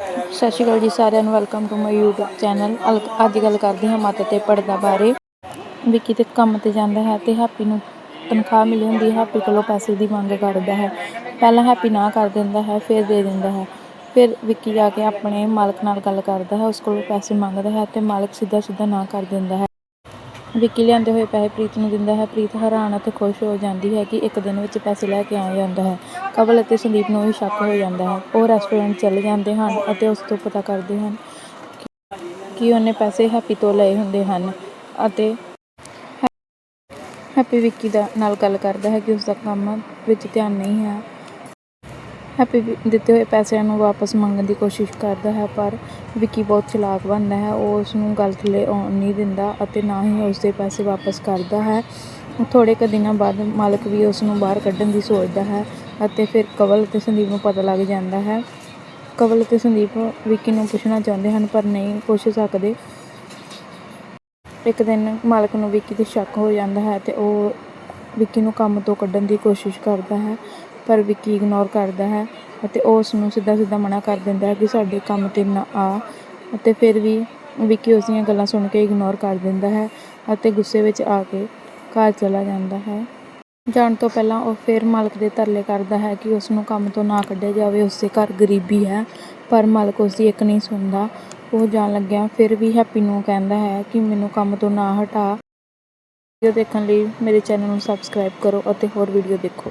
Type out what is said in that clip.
ਸਤਿ ਸ਼੍ਰੀ ਅਕਾਲ ਜੀ ਸਾਰਿਆਂ ਨੂੰ welcome to my YouTube channel ਅੱਜ ਗੱਲ ਕਰਦੇ ਹਾਂ ਮੱਤ ਤੇ ਪਰਦਾ ਬਾਰੇ। ਵਿੱਕੀ ਤੇ ਕੰਮ ਤੇ ਜਾਂਦਾ ਹੈ ਤੇ ਹੈਪੀ ਨੂੰ ਤਨਖਾਹ ਮਿਲੀ ਹੁੰਦੀ ਹੈ, ਹੈਪੀ ਕੋਲੋਂ ਪੈਸੇ ਦੀ ਮੰਗ ਕਰਦਾ ਹੈ। ਪਹਿਲਾਂ ਹੈਪੀ ਨਾ ਕਰ ਦਿੰਦਾ ਹੈ, ਫਿਰ ਦੇ ਦਿੰਦਾ ਹੈ। ਫਿਰ ਵਿੱਕੀ ਜਾ ਕੇ ਆਪਣੇ ਮਾਲਕ ਨਾਲ ਗੱਲ ਕਰਦਾ ਹੈ, ਉਸ ਕੋਲੋਂ ਪੈਸੇ ਮੰਗਦਾ ਹੈ ਤੇ ਮਾਲਕ ਸਿੱਧਾ ਸਿੱਧਾ ਨਾ ਕਰ ਦਿੰਦਾ ਹੈ। ਵਿੱਕੀ ਲਿਆਂਦੇ ਹੋਏ ਪੈਸੇ ਪ੍ਰੀਤ ਨੂੰ ਦਿੰਦਾ ਹੈ। ਪ੍ਰੀਤ ਹੈਰਾਨ ਅਤੇ ਖੁਸ਼ ਹੋ ਜਾਂਦੀ ਹੈ ਕਿ ਇੱਕ ਦਿਨ ਵਿੱਚ ਪੈਸੇ ਲੈ ਕੇ ਆ ਜਾਂਦਾ ਹੈ। ਕਵਲ ਅਤੇ ਸੰਦੀਪ ਨੂੰ ਵੀ ਸ਼ੱਕ ਹੋ ਜਾਂਦਾ ਹੈ। ਉਹ ਰੈਸਟੋਰੈਂਟ ਚਲੇ ਜਾਂਦੇ ਹਨ ਅਤੇ ਉਸ ਤੋਂ ਪਤਾ ਕਰਦੇ ਹਨ ਕਿ ਉਹਨੇ ਪੈਸੇ ਹੈਪੀ ਤੋਂ ਲਏ ਹੁੰਦੇ ਹਨ ਅਤੇ ਹੈਪੀ ਵਿੱਕੀ ਦਾ ਨਾਲ ਗੱਲ ਕਰਦਾ ਹੈ ਕਿ ਉਸ ਦਾ ਕੰਮ ਵਿੱਚ ਧਿਆਨ ਨਹੀਂ ਹੈ। ਹੈਪੀ ਵੀ ਦਿੱਤੇ ਹੋਏ ਪੈਸਿਆਂ ਨੂੰ ਵਾਪਸ ਮੰਗਣ ਦੀ ਕੋਸ਼ਿਸ਼ ਕਰਦਾ ਹੈ, ਪਰ ਵਿੱਕੀ ਬਹੁਤ ਚਲਾਕ ਬਣਦਾ ਹੈ। ਉਹ ਉਸ ਨੂੰ ਗੱਲ ਥੱਲੇ ਆਉਣ ਨਹੀਂ ਦਿੰਦਾ ਅਤੇ ਨਾ ਹੀ ਉਸ ਦੇ ਪੈਸੇ ਵਾਪਸ ਕਰਦਾ ਹੈ। ਥੋੜ੍ਹੇ ਕੁ ਦਿਨਾਂ ਬਾਅਦ ਮਾਲਕ ਵੀ ਉਸ ਨੂੰ ਬਾਹਰ ਕੱਢਣ ਦੀ ਸੋਚਦਾ ਹੈ। ਅਤੇ ਫਿਰ ਕਵਲ ਅਤੇ ਸੰਦੀਪ ਨੂੰ ਪਤਾ ਲੱਗ ਜਾਂਦਾ ਹੈ। ਕਵਲ ਅਤੇ ਸੰਦੀਪ ਵਿੱਕੀ ਨੂੰ ਪੁੱਛਣਾ ਚਾਹੁੰਦੇ ਹਨ, ਪਰ ਨਹੀਂ ਪੁੱਛ ਸਕਦੇ। ਇੱਕ ਦਿਨ ਮਾਲਕ ਨੂੰ ਵਿੱਕੀ 'ਤੇ ਸ਼ੱਕ ਹੋ ਜਾਂਦਾ ਹੈ ਤੇ ਉਹ ਵਿੱਕੀ ਨੂੰ ਕੰਮ ਤੋਂ ਕੱਢਣ ਦੀ ਕੋਸ਼ਿਸ਼ ਕਰਦਾ ਹੈ, ਪਰ ਵਿੱਕੀ ਇਗਨੋਰ ਕਰਦਾ ਹੈ ਅਤੇ ਉਹ ਉਸ ਨੂੰ ਸਿੱਧਾ ਸਿੱਧਾ ਮਨਾ ਕਰ ਦਿੰਦਾ ਹੈ ਕਿ ਸਾਡੇ ਕੰਮ 'ਤੇ ਨਾ ਆ ਅਤੇ ਫਿਰ ਵੀ ਵਿੱਕੀ ਉਸ ਦੀਆਂ ਗੱਲਾਂ ਸੁਣ ਕੇ ਇਗਨੋਰ ਕਰ ਦਿੰਦਾ ਹੈ ਅਤੇ ਗੁੱਸੇ ਵਿੱਚ ਆ ਕੇ ਘਰ ਚਲਾ ਜਾਂਦਾ ਹੈ। ਜਾਣ ਤੋਂ ਪਹਿਲਾਂ ਉਹ ਫਿਰ ਮਾਲਕ ਦੇ ਤਰਲੇ ਕਰਦਾ ਹੈ ਕਿ ਉਸ ਨੂੰ ਕੰਮ ਤੋਂ ਨਾ ਕੱਢਿਆ ਜਾਵੇ, ਉਸ ਦੇ ਘਰ ਗਰੀਬੀ ਹੈ, ਪਰ ਮਾਲਕ ਉਸ ਦੀ ਇੱਕ ਨਹੀਂ ਸੁਣਦਾ। ਉਹ ਜਾਣ ਲੱਗਿਆ ਫਿਰ ਵੀ ਹੈਪੀ ਨੂੰ ਕਹਿੰਦਾ ਹੈ ਕਿ ਮੈਨੂੰ ਕੰਮ ਤੋਂ ਨਾ ਹਟਾ। ਵੀਡੀਓ ਦੇਖਣ ਲਈ ਮੇਰੇ ਚੈਨਲ ਨੂੰ ਸਬਸਕ੍ਰਾਈਬ ਕਰੋ ਅਤੇ ਹੋਰ ਵੀਡੀਓ ਦੇਖੋ।